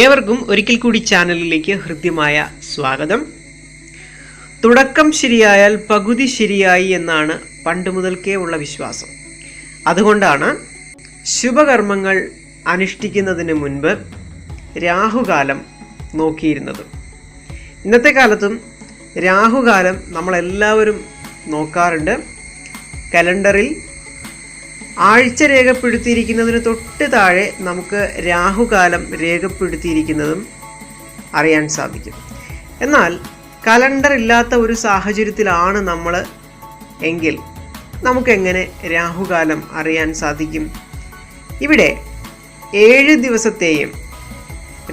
ഏവർക്കും ഒരിക്കൽ കൂടി ചാനലിലേക്ക് ഹൃദ്യമായ സ്വാഗതം. തുടക്കം ശരിയായാൽ പകുതി ശരിയായി എന്നാണ് പണ്ട് മുതൽക്കേ ഉള്ള വിശ്വാസം. അതുകൊണ്ടാണ് ശുഭകർമ്മങ്ങൾ അനുഷ്ഠിക്കുന്നതിന് മുൻപ് രാഹുകാലം നോക്കിയിരുന്നത്. ഇന്നത്തെ കാലത്തും രാഹുകാലം നമ്മളെല്ലാവരും നോക്കാറുണ്ട്. കലണ്ടറിൽ ആഴ്ച രേഖപ്പെടുത്തിയിരിക്കുന്നതിന് തൊട്ട് താഴെ നമുക്ക് രാഹുകാലം രേഖപ്പെടുത്തിയിരിക്കുന്നതും അറിയാൻ സാധിക്കും. എന്നാൽ കലണ്ടർ ഇല്ലാത്ത ഒരു സാഹചര്യത്തിലാണ് നമ്മൾ എങ്കിൽ നമുക്കെങ്ങനെ രാഹുകാലം അറിയാൻ സാധിക്കും? ഇവിടെ ഏഴ് ദിവസത്തെയും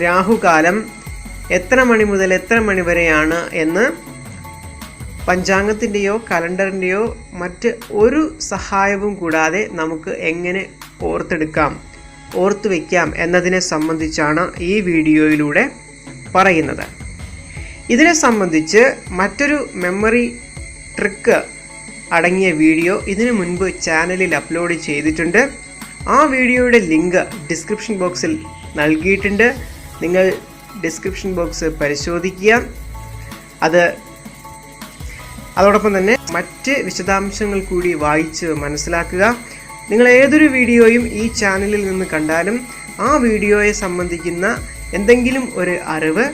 രാഹുകാലം എത്ര മണി മുതൽ എത്ര മണി വരെയാണ് എന്ന് പഞ്ചാംഗത്തിന്റെയോ കലണ്ടറിന്റെയോ മറ്റ് ഒരു സഹായവും കൂടാതെ നമുക്ക് എങ്ങനെ ഓർത്തെടുക്കാം ഓർത്തു വയ്ക്കാം എന്നതിനെ സംബന്ധിച്ചാണ് ഈ വീഡിയോയിലൂടെ പറയുന്നത്. ഇതിനെ സംബന്ധിച്ച് മറ്റൊരു മെമ്മറി ട്രിക്ക് അടങ്ങിയ വീഡിയോ ഇതിനു മുൻപ് ചാനലിൽ അപ്ലോഡ് ചെയ്തിട്ടുണ്ട്. ആ വീഡിയോയുടെ ലിങ്ക് ഡിസ്ക്രിപ്ഷൻ ബോക്സിൽ നൽകിയിട്ടുണ്ട്. നിങ്ങൾ ഡിസ്ക്രിപ്ഷൻ ബോക്സ് പരിശോധിക്കുക. അത് അതോടൊപ്പം തന്നെ മറ്റ് വിശദാംശങ്ങൾ കൂടി വായിച്ച് മനസ്സിലാക്കുക. നിങ്ങൾ ഏതൊരു വീഡിയോയും ഈ ചാനലിൽ നിന്ന് കണ്ടാലും ആ വീഡിയോയെ സംബന്ധിക്കുന്ന എന്തെങ്കിലും ഒരു അറിവ്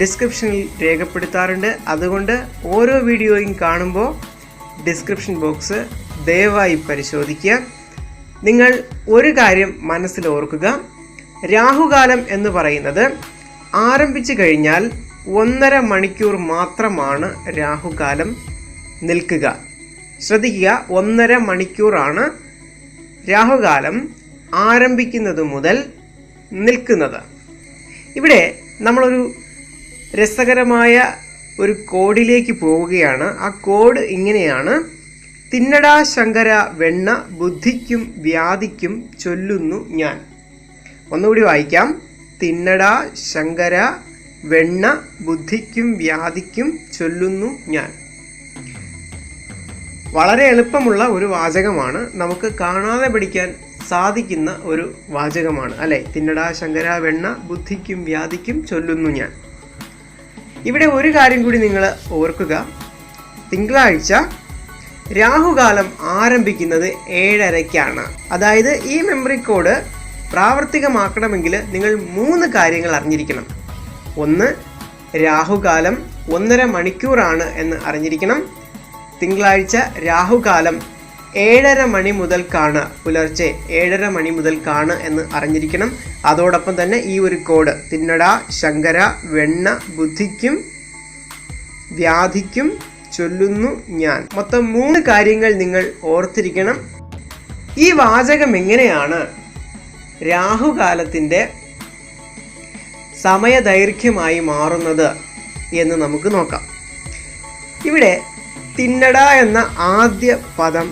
ഡിസ്ക്രിപ്ഷനിൽ രേഖപ്പെടുത്താറുണ്ട്. അതുകൊണ്ട് ഓരോ വീഡിയോയും കാണുമ്പോൾ ഡിസ്ക്രിപ്ഷൻ ബോക്സ് ദയവായി പരിശോധിക്കുക. നിങ്ങൾ ഒരു കാര്യം മനസ്സിൽ ഓർക്കുക. രാഹുകാലം എന്ന് പറയുന്നത് ആരംഭിച്ചു കഴിഞ്ഞാൽ ഒന്നര മണിക്കൂർ മാത്രമാണ് രാഹുകാലം നിൽക്കുക. ശ്രദ്ധിക്കുക ഒന്നര മണിക്കൂറാണ് രാഹുകാലം ആരംഭിക്കുന്നത് മുതൽ നിൽക്കുന്നത്. ഇവിടെ നമ്മളൊരു രസകരമായ ഒരു കോഡിലേക്ക് പോവുകയാണ്. ആ കോഡ് ഇങ്ങനെയാണ്. തിന്നടാ ശങ്കര വെണ്ണ ബുദ്ധിക്കും വ്യാധിക്കും ചൊല്ലുന്നു ഞാൻ. ഒന്നുകൂടി വായിക്കാം. തിന്നടാ ശങ്കര വെണ്ണ ബുദ്ധിക്കും വ്യാധിക്കും ചൊല്ലുന്നു ഞാൻ. വളരെ എളുപ്പമുള്ള ഒരു വാചകമാണ്. നമുക്ക് കാണാതെ പഠിക്കാൻ സാധിക്കുന്ന ഒരു വാചകമാണ്. അല്ലെ? തിന്നടാ ശങ്കര വെണ്ണ ബുദ്ധിക്കും വ്യാധിക്കും ചൊല്ലുന്നു ഞാൻ. ഇവിടെ ഒരു കാര്യം കൂടി നിങ്ങൾ ഓർക്കുക. തിങ്കളാഴ്ച രാഹുകാലം ആരംഭിക്കുന്നത് ഏഴരയ്ക്കാണ്. അതായത് ഈ മെമ്മറി കോഡ് പ്രാവർത്തികമാക്കണമെങ്കിൽ നിങ്ങൾ മൂന്ന് കാര്യങ്ങൾ അറിഞ്ഞിരിക്കണം. ഒന്ന് രാഹുകാലം ഒന്നര മണിക്കൂറാണ് എന്ന് അറിഞ്ഞിരിക്കണം. തിങ്കളാഴ്ച രാഹുകാലം ഏഴര മണി മുതൽക്കാണ്. പുലർച്ചെ ഏഴര മണി മുതൽക്കാണ് എന്ന് അറിഞ്ഞിരിക്കണം. അതോടൊപ്പം തന്നെ ഈ ഒരു കോഡ് തിന്നട ശങ്കര വെണ്ണ ബുദ്ധിക്കും വ്യാധിക്കും ചൊല്ലുന്നു ഞാൻ. മൊത്തം മൂന്ന് കാര്യങ്ങൾ നിങ്ങൾ ഓർത്തിരിക്കണം. ഈ വാചകം എങ്ങനെയാണ്? രാഹുകാലത്തിന്റെ സമയദൈർഘ്യമായി മാറുന്നത് എന്ന് നമുക്ക് നോക്കാം. ഇവിടെ തിന്നട എന്ന ആദ്യ പദം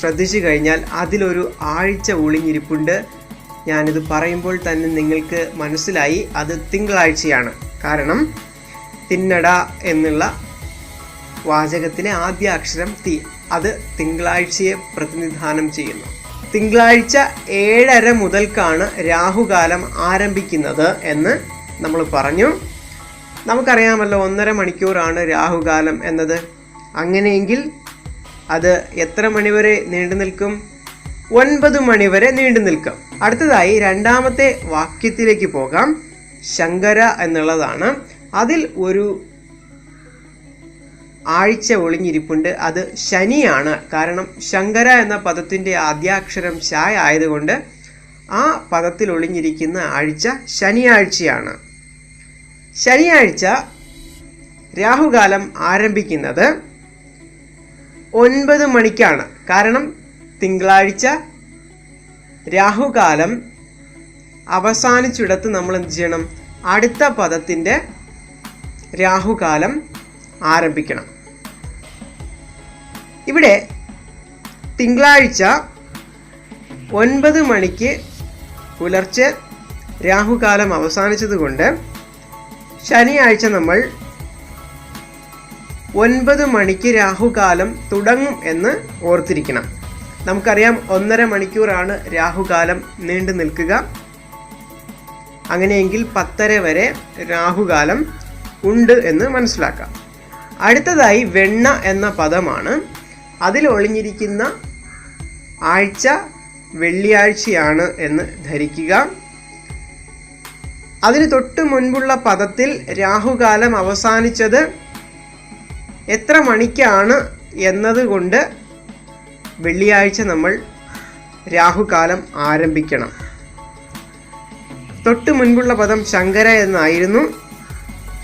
ശ്രദ്ധിച്ചു കഴിഞ്ഞാൽ അതിലൊരു ആഴ്ച ഒളിഞ്ഞിരിപ്പുണ്ട് ഞാനിത് പറയുമ്പോൾ തന്നെ നിങ്ങൾക്ക് മനസ്സിലായി അത് തിങ്കളാഴ്ചയാണ്. കാരണം തിന്നട എന്നുള്ള വാചകത്തിലെ ആദ്യ അക്ഷരം തി അത് തിങ്കളാഴ്ചയെ പ്രതിനിധാനം ചെയ്യുന്നു. തിങ്കളാഴ്ച ഏഴര മുതൽക്കാണ് രാഹുകാലം ആരംഭിക്കുന്നത് എന്ന് നമ്മൾ പറഞ്ഞു. നമുക്കറിയാമല്ലോ ഒന്നര മണിക്കൂറാണ് രാഹുകാലം എന്നത്. അങ്ങനെയെങ്കിൽ അത് എത്ര മണിവരെ നീണ്ടു നിൽക്കും? ഒൻപത് മണിവരെ നീണ്ടു നിൽക്കും. അടുത്തതായി രണ്ടാമത്തെ വാക്യത്തിലേക്ക് പോകാം. ശങ്കര എന്നുള്ളതാണ്. അതിൽ ഒരു ആഴ്ച ഒളിഞ്ഞിരിപ്പുണ്ട്. അത് ശനിയാണ്. കാരണം ശങ്കര എന്ന പദത്തിന്റെ ആദ്യാക്ഷരം ശായ ആയതുകൊണ്ട് ആ പദത്തിൽ ഒളിഞ്ഞിരിക്കുന്ന ആഴ്ച ശനിയാഴ്ചയാണ്. ശനിയാഴ്ച രാഹുകാലം ആരംഭിക്കുന്നത് ഒൻപത് മണിക്കാണ്. കാരണം തിങ്കളാഴ്ച രാഹുകാലം അവസാനിച്ചിടത്ത് നമ്മൾ എന്ത് ചെയ്യണം? അടുത്ത പദത്തിന്റെ രാഹുകാലം ആരംഭിക്കണം. ഇവിടെ തിങ്കളാഴ്ച ഒൻപത് മണിക്ക് പുലർച്ചെ രാഹുകാലം അവസാനിച്ചതുകൊണ്ട് ശനിയാഴ്ച നമ്മൾ ഒൻപത് മണിക്ക് രാഹുകാലം തുടങ്ങും എന്ന് ഓർത്തിരിക്കണം. നമുക്കറിയാം ഒന്നര മണിക്കൂറാണ് രാഹുകാലം നീണ്ടു നിൽക്കുക. അങ്ങനെയെങ്കിൽ പത്തര വരെ രാഹുകാലം ഉണ്ട് എന്ന് മനസ്സിലാക്കാം. അടുത്തതായി വെണ്ണ എന്ന പദമാണ്. അതിൽ ഒളിഞ്ഞിരിക്കുന്ന ആഴ്ച വെള്ളിയാഴ്ചയാണ് എന്ന് ധരിക്കുക. അതിന് തൊട്ട് മുൻപുള്ള പദത്തിൽ രാഹുകാലം അവസാനിച്ചത് എത്ര മണിക്കാണ് എന്നതുകൊണ്ട് വെള്ളിയാഴ്ച നമ്മൾ രാഹുകാലം ആരംഭിക്കണം. തൊട്ട് മുൻപുള്ള പദം ശങ്കര എന്നായിരുന്നു.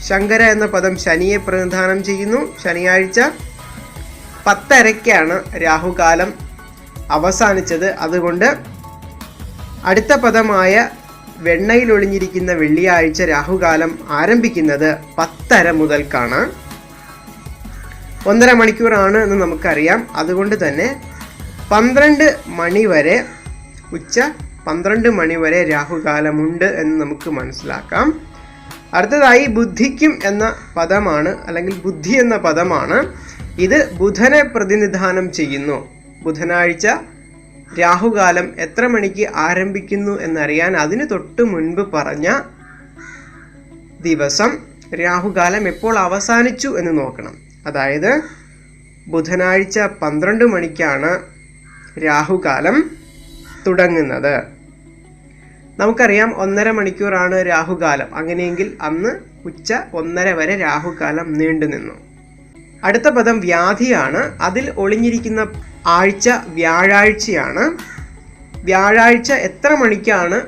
ശങ്കര എന്ന പദം ശനിയെ പ്രതിനിധാനം ചെയ്യുന്നു. ശനിയാഴ്ച പത്തരയ്ക്കാണ് രാഹുകാലം അവസാനിച്ചത്. അതുകൊണ്ട് അടുത്ത പദമായ വെണ്ണയിൽ ഒളിഞ്ഞിരിക്കുന്ന വെള്ളിയാഴ്ച രാഹുകാലം ആരംഭിക്കുന്നത് പത്തര മുതൽക്കാണ്. ഒന്നര മണിക്കൂറാണ് എന്ന് നമുക്കറിയാം. അതുകൊണ്ട് തന്നെ പന്ത്രണ്ട് മണി വരെ ഉച്ച പന്ത്രണ്ട് മണി വരെ രാഹുകാലമുണ്ട് എന്ന് നമുക്ക് മനസ്സിലാക്കാം. അടുത്തതായി ബുദ്ധിക്കും എന്ന പദമാണ് അല്ലെങ്കിൽ ബുദ്ധി എന്ന പദമാണ്. ഇത് ബുധനെ പ്രതിനിധാനം ചെയ്യുന്നു. ബുധനാഴ്ച രാഹുകാലം എത്ര മണിക്ക് ആരംഭിക്കുന്നു എന്നറിയാൻ അതിന് തൊട്ട് മുൻപ് പറഞ്ഞ ദിവസം രാഹുകാലം എപ്പോൾ അവസാനിച്ചു എന്ന് നോക്കണം. അതായത് ബുധനാഴ്ച പന്ത്രണ്ട് മണിക്കാണ് രാഹുകാലം തുടങ്ങുന്നത്. നമുക്കറിയാം ഒന്നര മണിക്കൂറാണ് രാഹുകാലം. അങ്ങനെയെങ്കിൽ അന്ന് ഉച്ച ഒന്നര വരെ രാഹുകാലം നീണ്ടുനിന്നു. അടുത്ത പദം വ്യാധിയാണ്. അതിൽ ഒളിഞ്ഞിരിക്കുന്ന ആഴ്ച വ്യാഴാഴ്ചയാണ്. വ്യാഴാഴ്ച എത്ര മണിക്കാണ്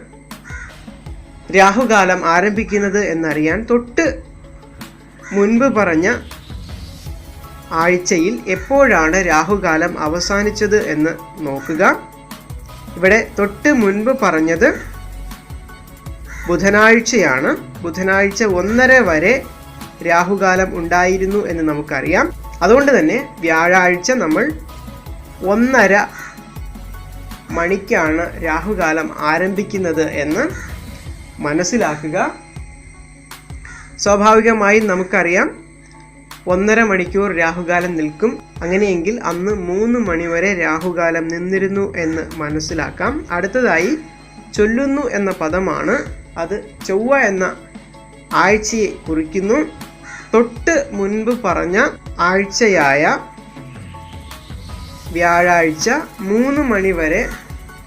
രാഹുകാലം ആരംഭിക്കുന്നത് എന്നറിയാൻ തൊട്ട് മുൻപ് പറഞ്ഞ ആഴ്ചയിൽ എപ്പോഴാണ് രാഹുകാലം അവസാനിച്ചത് എന്ന് നോക്കുക. ഇവിടെ തൊട്ട് മുൻപ് പറഞ്ഞത് ബുധനാഴ്ചയാണ്. ബുധനാഴ്ച ഒന്നര വരെ രാഹുകാലം ഉണ്ടായിരുന്നു എന്ന് നമുക്കറിയാം. അതുകൊണ്ട് തന്നെ വ്യാഴാഴ്ച നമ്മൾ ഒന്നര മണിക്കാണ് രാഹുകാലം ആരംഭിക്കുന്നത് എന്ന് മനസ്സിലാക്കുക. സ്വാഭാവികമായും നമുക്കറിയാം ഒന്നര മണിക്കൂർ രാഹുകാലം നിൽക്കും. അങ്ങനെയെങ്കിൽ അന്ന് മൂന്ന് മണിവരെ രാഹുകാലം നിന്നിരുന്നു എന്ന് മനസ്സിലാക്കാം. അടുത്തതായി ചൊല്ലുന്നു എന്ന പദമാണ്. അത് ചൊവ്വ എന്ന ആഴ്ചയെ കുറിക്കുന്നു. തൊട്ട് മുൻപ് പറഞ്ഞ ആഴ്ചയായ വ്യാഴാഴ്ച മൂന്ന് മണി വരെ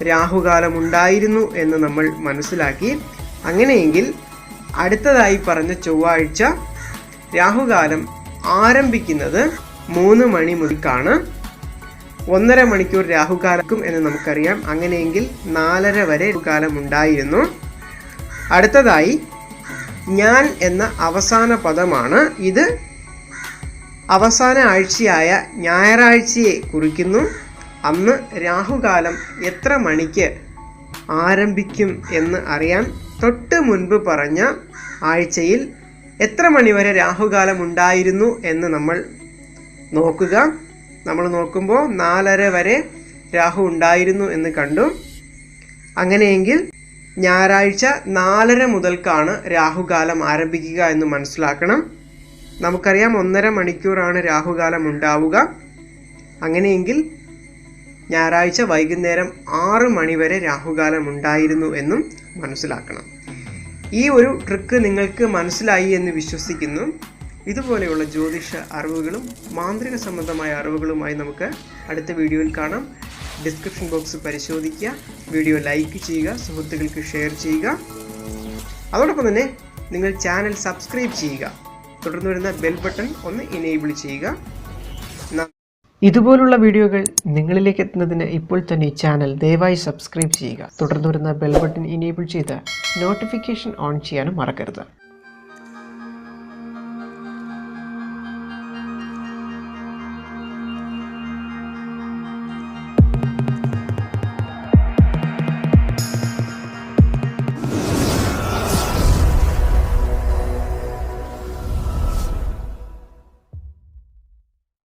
രാഹുകാലം ഉണ്ടായിരുന്നു എന്ന് നമ്മൾ മനസ്സിലാക്കി. അങ്ങനെയെങ്കിൽ അടുത്തതായി പറഞ്ഞ ചൊവ്വാഴ്ച രാഹുകാലം ആരംഭിക്കുന്നത് മൂന്ന് മണി മുതൽക്കാണ്. ഒന്നര മണിക്കൂർ രാഹുകാലക്കും എന്ന് നമുക്കറിയാം. അങ്ങനെയെങ്കിൽ നാലര വരെ കാലം ഉണ്ടായിരുന്നു അടുത്തതായി ഞാൻ എന്ന അവസാന പദമാണ്. ഇത് അവസാന ആഴ്ചയായ ഞായറാഴ്ചയെ കുറിക്കുന്നു. അന്ന് രാഹുകാലം എത്ര മണിക്ക് ആരംഭിക്കും എന്ന് അറിയാൻ തൊട്ട് മുൻപ് പറഞ്ഞ ആഴ്ചയിൽ എത്ര മണിവരെ രാഹുകാലം ഉണ്ടായിരുന്നു എന്ന് നമ്മൾ നോക്കുക. നമ്മൾ നോക്കുമ്പോൾ നാലര വരെ രാഹു ഉണ്ടായിരുന്നു എന്ന് കണ്ടു. അങ്ങനെയെങ്കിൽ ഞായറാഴ്ച നാലര മുതൽക്കാണ് രാഹുകാലം ആരംഭിക്കുക എന്ന് മനസ്സിലാക്കണം. നമുക്കറിയാം ഒന്നര മണിക്കൂറാണ് രാഹുകാലം ഉണ്ടാവുക. അങ്ങനെയെങ്കിൽ ഞായറാഴ്ച വൈകുന്നേരം ആറ് മണിവരെ രാഹുകാലം ഉണ്ടായിരുന്നു എന്നും മനസ്സിലാക്കണം. ഈ ഒരു ട്രിക്ക് നിങ്ങൾക്ക് മനസ്സിലായി എന്ന് വിശ്വസിക്കുന്നു. ഇതുപോലെയുള്ള ജ്യോതിഷ അറിവുകളും മാന്ത്രിക സംബന്ധമായ അറിവുകളുമായി നമുക്ക് അടുത്ത വീഡിയോയിൽ കാണാം. ഡിസ്ക്രിപ്ഷൻ ബോക്സ് പരിശോധിക്കുക വീഡിയോ ലൈക്ക് ചെയ്യുക സുഹൃത്തുക്കൾക്ക് ഷെയർ ചെയ്യുക. അതോടൊപ്പം തന്നെ നിങ്ങൾ ചാനൽ സബ്സ്ക്രൈബ് ചെയ്യുക. തുടർന്ന് വരുന്ന ബെൽ ബട്ടൺ ഒന്ന് ഇനേബിൾ ചെയ്യുക. ഇതുപോലുള്ള വീഡിയോകൾ നിങ്ങളിലേക്ക് എത്തുന്നതിന് ഇപ്പോൾ തന്നെ ഈ ചാനൽ ദയവായി സബ്സ്ക്രൈബ് ചെയ്യുക. തുടർന്ന് വരുന്ന ബെൽ ബട്ടൺ ഇനേബിൾ ചെയ്ത് നോട്ടിഫിക്കേഷൻ ഓൺ ചെയ്യാനും മറക്കരുത്.